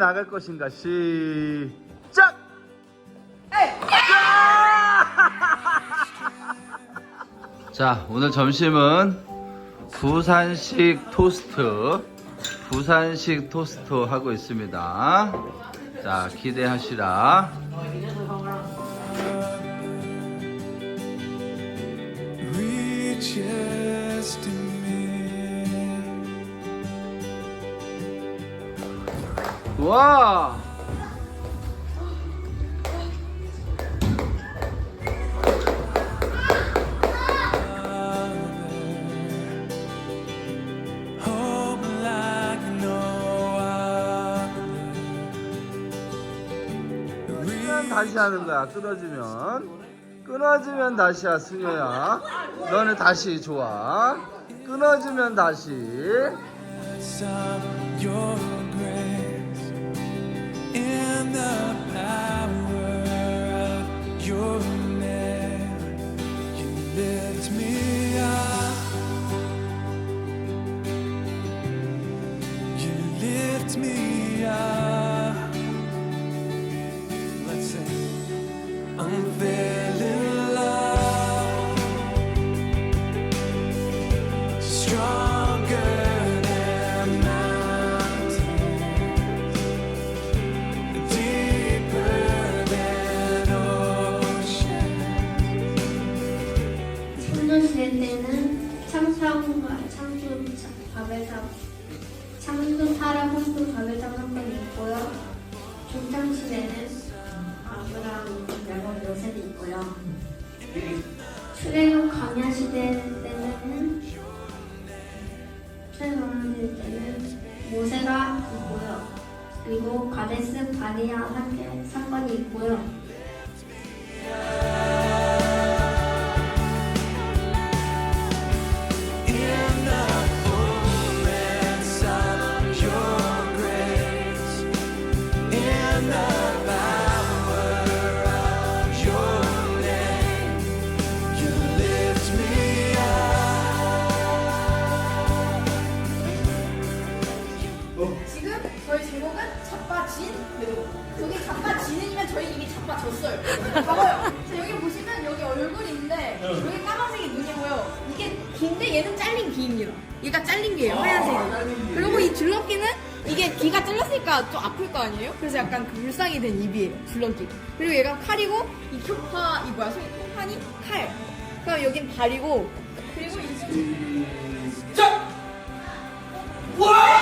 나갈 것인가? 시작! 자 오늘 점심은 부산식 토스트 부산식 토스트 하고 있습니다. 자 기대하시라. reaches 와. Hope like no other. 끊어지면 다시 하는 거야. 끊어지면. 끊어지면 다시야 승효야. 너는 다시 좋아. 끊어지면 다시 me 소녀시대 때는 참사과 참수 밥에서 참수 사람 홍수 밥에서 한번 있고요. 중창시대는 아브라함 야곱 요셉이 있고요. 출애굽 광야 시대 때는 출애굽 광야 시대 때는 모세가 있고요. 그리고 가데스 바리아 상관이 있고요. 지금 저희 제목은 자빠진 그리고 여기 '자빠진'이면 저희 이미 자빠졌어요. 봐봐요. 자, 여기 보시면 여기 얼굴인데 여기 까만색이 눈이고요. 이게 긴데 얘는 잘린 귀입니다. 얘가 잘린 귀예요. 아, 하얀색. 그리고 이 줄넘기는 이게 귀가 잘렸으니까 좀 아플 거 아니에요? 그래서 약간 그 불상이 된 입이에요. 줄넘기. 그리고 얘가 칼이고 이 켜파 이 뭐야? 소위 통판이 칼. 그럼 여긴 발이고 그리고 이쪽. 자! 와!